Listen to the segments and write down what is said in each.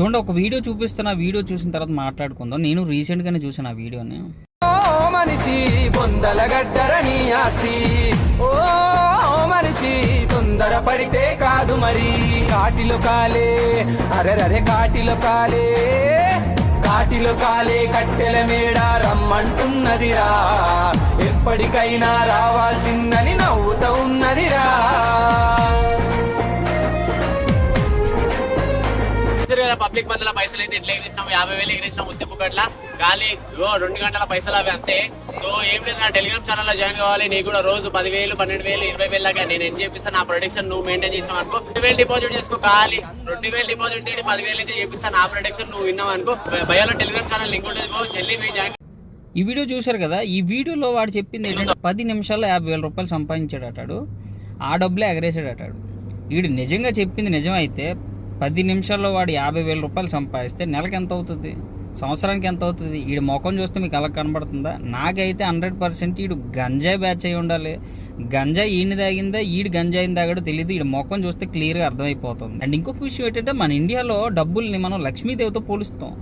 చూడండి ఒక వీడియో చూపిస్తున్న వీడియో చూసిన తర్వాత మాట్లాడుకుందాం. నేను రీసెంట్గానే చూసాను ఆ వీడియోని. ఓ మనిషి బొందల గడ్డరని ఆస్తి. ఓ మనిషి తొందర పడితే కాదు మరి. కాటిలో కాలే అరెరరే కాటిలో కాలే. కాటిలో కాలే కట్టెల మేడ రమ్మంటున్నదిరా. ఎప్పటికైనా రావాల్సిందని నవ్వుతూ ఉన్నదిరా. చూసారు కదా పబ్లిక్ మధ్యలో పైసలు అయితే ఎట్లా ఎగిరించినాం యాభై వేలు ఎగిరించినాం ముత్తిపు గట్ల గాలి రెండు గంటల పైసలు అవి అంతే. సో ఏం లేదు నా టెలిగ్రామ్ ఛానల్ జాయిన్ కావాలి. నీకు కూడా రోజు పదివేలు పన్నెండు వేలు ఇరవై వేలు దాకా నేను ఏం చేపిస్తాను నా ప్రొడక్షన్ నువ్వు మెయింటైన్ చేసినావు అనుకో. రెండు వేలు డిపాజిట్ చేసుకో ఖాళీ. రెండు వేలు డిపాజిట్ చేసి పదివేలు అయితే చెప్పిస్తాను నా ప్రొడక్షన్ నువ్వు విన్నావు అనుకో. భయాలో టెలిగ్రామ్ ఛానల్ లింక్ ఉంటుంది జల్లి పోయి జాయిన్ ఈ వీడియో చూశారు కదా ఈ వీడియోలో వాడు చెప్పింది ఏంటంటే పది నిమిషాల్లో యాభై వేల రూపాయలు సంపాదించాడు అటాడు ఆ డబ్బులే ఎగరేసాడు అటాడు వీడు నిజంగా చెప్పింది నిజమైతే పది నిమిషాల్లో వాడు యాభై వేల రూపాయలు సంపాదిస్తే నెలకి ఎంత అవుతుంది? సంవత్సరానికి ఎంత అవుతుంది? వీడి ముఖం చూస్తే మీకు అలా కనబడుతుందా? నాకైతే హండ్రెడ్ పర్సెంట్ వీడు గంజాయి బ్యాచ్ అయి ఉండాలి. గంజాయి ఈయన తాగిందా ఈడు గంజాయిని తాగడో తెలియదు వీడి ముఖం చూస్తే క్లియర్గా అర్థమైపోతుంది. అండ్ ఇంకొక విషయం ఏంటంటే మన ఇండియాలో డబ్బుల్ని మనం లక్ష్మీదేవితో పోలుస్తాం.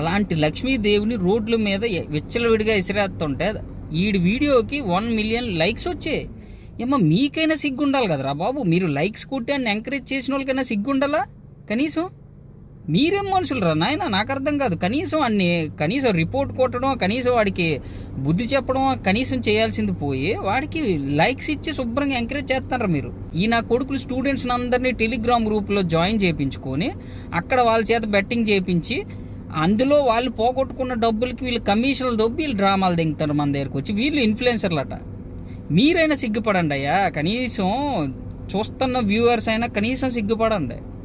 అలాంటి లక్ష్మీదేవిని రోడ్ల మీద విచ్చలవిడిగా ఇసిరేస్తుంటే ఈడి వీడియోకి వన్ మిలియన్ లైక్స్ వచ్చాయి. ఏమో మీకైనా సిగ్గుండాలి కదరా బాబు? మీరు లైక్స్ కొట్టి అని ఎంకరేజ్ చేసిన వాళ్ళకైనా సిగ్గు ఉండాలా కనీసం మీరేం మనుషులు రా నాయన నాకు అర్థం కాదు. కనీసం అన్ని కనీసం రిపోర్ట్ కొట్టడం కనీసం వాడికి బుద్ధి చెప్పడం కనీసం చేయాల్సింది పోయి వాడికి లైక్స్ ఇచ్చి శుభ్రంగా ఎంకరేజ్ చేస్తారా మీరు? ఈ నా కొడుకులు స్టూడెంట్స్ అందరినీ టెలిగ్రామ్ గ్రూప్లో జాయిన్ చేయించుకొని అక్కడ వాళ్ళ చేత బెట్టింగ్ చేయించి అందులో వాళ్ళు పోగొట్టుకున్న డబ్బులకి వీళ్ళు కమిషన్లు దొబ్బి వీళ్ళు డ్రామాలు దింగుతారు మన దగ్గరకు వచ్చి. వీళ్ళు ఇన్ఫ్లుయెన్సర్లట. మీరైనా సిగ్గుపడండి అయ్యా. కనీసం చూస్తున్న వ్యూవర్స్ అయినా కనీసం సిగ్గుపడండి.